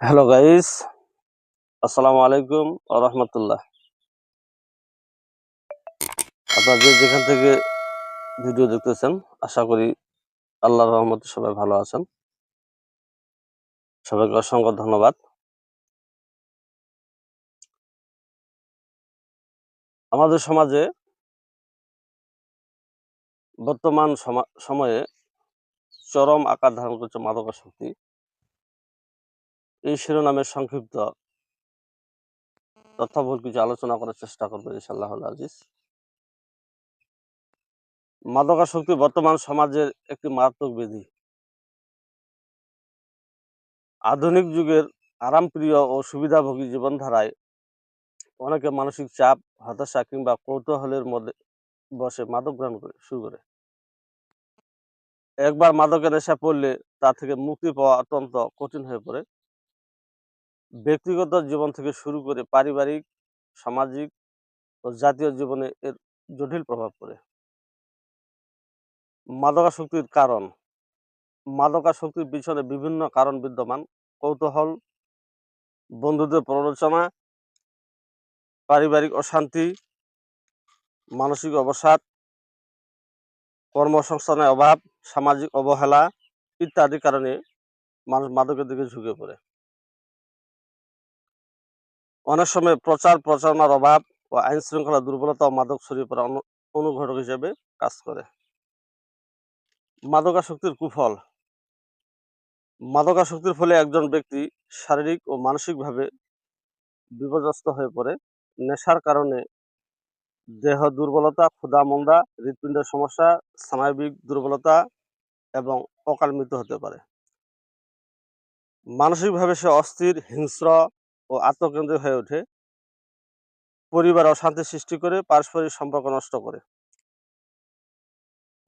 Hello guys আসসালামু আলাইকুম রহমতুল্লাহ আপনারা যেখান থেকে ভিডিও দেখতেছেন, আশা করি আল্লাহর রহমতে সবাই ভালো আছেন। সবাইকে অসংখ্য ধন্যবাদ। আমাদের সমাজে বর্তমান সমা- সময়ে চরম আকার ধারণ করছে মাদকাসক্তি। এই শিরোনামের সংক্ষিপ্ত তথ্যবহুল কিছু আলোচনা করার চেষ্টা করব ইনশাল্লাহ আজিজ। মাদকাসক্তি বর্তমান সমাজের একটি মারাত্মক ব্যাধি আধুনিক যুগের আরামপ্রিয় ও সুবিধাভোগী জীবনধারায় অনেকে মানসিক চাপ, হতাশা কিংবা কৌতূহলের মধ্যে বসে মাদক গ্রহণ করে, শুরু করে। একবার মাদকের নেশা পড়লে তা থেকে মুক্তি পাওয়া অত্যন্ত কঠিন হয়ে পড়ে। ব্যক্তিগত জীবন থেকে শুরু করে পারিবারিক, সামাজিক ও জাতীয় জীবনে এর জটিল প্রভাব পড়ে। মাদকাসক্তির কারণ। মাদকাসক্তির পিছনে বিভিন্ন কারণ বিদ্যমান। কৌতূহল, বন্ধুদের প্ররোচনা, পারিবারিক অশান্তি, মানসিক অবসাদ, কর্মসংস্থানের অভাব, সামাজিক অবহেলা ইত্যাদি কারণে মানুষ মাদকের দিকে ঝুঁকে পড়ে। অনেক সময় প্রচার প্রচারণার অভাব ও আইন শৃঙ্খলা দুর্বলতা ও মাদক ছড়িয়ে পড়া অনু- অনুঘটক হিসেবে কাজ করে। মাদকাসক্তির কুফল। মাদকাসক্তির ফলে একজন ব্যক্তি শারীরিক ও মানসিকভাবে বিপর্যস্ত হয়ে পড়ে। নেশার কারণে দেহ দুর্বলতা ক্ষুধা মন্দা হৃৎপিণ্ডের সমস্যা, স্নায়বিক দুর্বলতা এবং অকাল মৃত্যু হতে পারে। মানসিকভাবে সে অস্থির, হিংস্র ও আত্মকেন্দ্রিক হয়ে ওঠে। পরিবার অশান্তি সৃষ্টি করে, পারস্পরিক সম্পর্ক নষ্ট করে।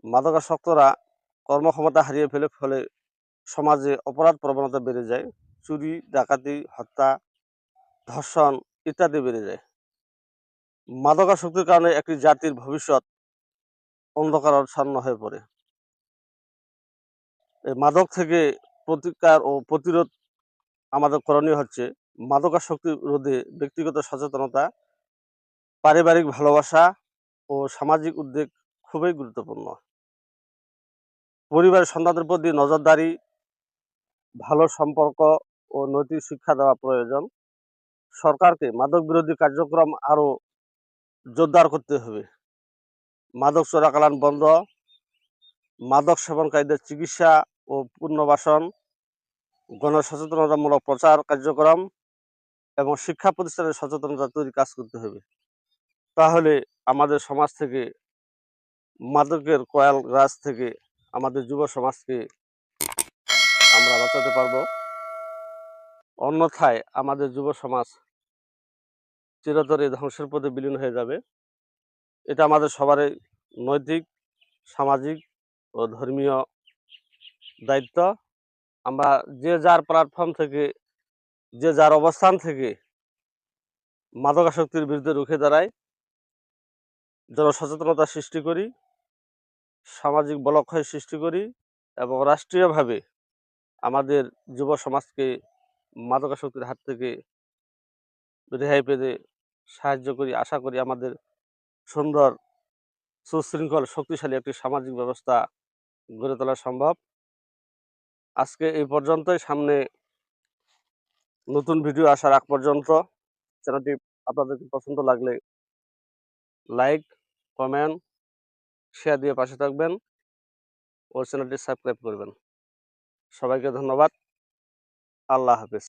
মাদকাসক্তরা কর্মক্ষমতা হারিয়ে ফেলে, ফলে সমাজে অপরাধ প্রবণতা বেড়ে যায়। চুরি, ডাকাতি, হত্যা, ধর্ষণ ইত্যাদি বেড়ে যায়। মাদকাসক্তির কারণে একটি জাতির ভবিষ্যৎ অন্ধকারাচ্ছন্ন হয়ে পড়ে। এই মাদক থেকে প্রতিকার ও প্রতিরোধ আমাদের করণীয় হচ্ছে মাদকাসক্তি রোধে ব্যক্তিগত সচেতনতা, পারিবারিক ভালোবাসা ও সামাজিক উদ্যোগ খুবই গুরুত্বপূর্ণ। পরিবারের সন্তানদের প্রতি নজরদারি, ভালো সম্পর্ক ও নৈতিক শিক্ষা দেওয়া প্রয়োজন। সরকারকে মাদক বিরোধী কার্যক্রম আরও জোরদার করতে হবে। মাদক চোরাকালান বন্ধ, মাদক সেবনকারীদের চিকিৎসা ও পুনর্বাসন, গণসচেতনতামূলক প্রচার কার্যক্রম এবং শিক্ষা প্রতিষ্ঠানের সচেতনতা তৈরি কাজ করতে হবে। তাহলে আমাদের সমাজ থেকে মাদকের কয়াল গাছ থেকে আমাদের যুব সমাজকে আমরা বাঁচাতে পারব। অন্যথায় আমাদের যুব সমাজ চিরতরে ধ্বংসের পথে বিলীন হয়ে যাবে। এটা আমাদের সবারই নৈতিক, সামাজিক ও ধর্মীয় দায়িত্ব। আমরা যে যার প্ল্যাটফর্ম থেকে যে যার অবস্থান থেকে মাদকাসক্তির বিরুদ্ধে রুখে দাঁড়ায়, জনসচেতনতা সৃষ্টি করি, সামাজিক বলক্ষয় সৃষ্টি করি এবং রাষ্ট্রীয়ভাবে আমাদের যুব সমাজকে মাদকাসক্তির হাত থেকে রেহাই পেতে সাহায্য করি। আশা করি আমাদের সুন্দর, সুশৃঙ্খল, শক্তিশালী একটি সামাজিক ব্যবস্থা গড়ে তোলা সম্ভব। আজকে এই পর্যন্তই। সামনে নতুন ভিডিও আসার আগ পর্যন্ত চ্যানেলটি আপনাদের পছন্দ লাগলে লাইক কমেন্ট শেয়ার দিয়ে পাশে থাকবেন ও চ্যানেলটি সাবস্ক্রাইব করবেন। সবাইকে ধন্যবাদ। আল্লাহ হাফিজ।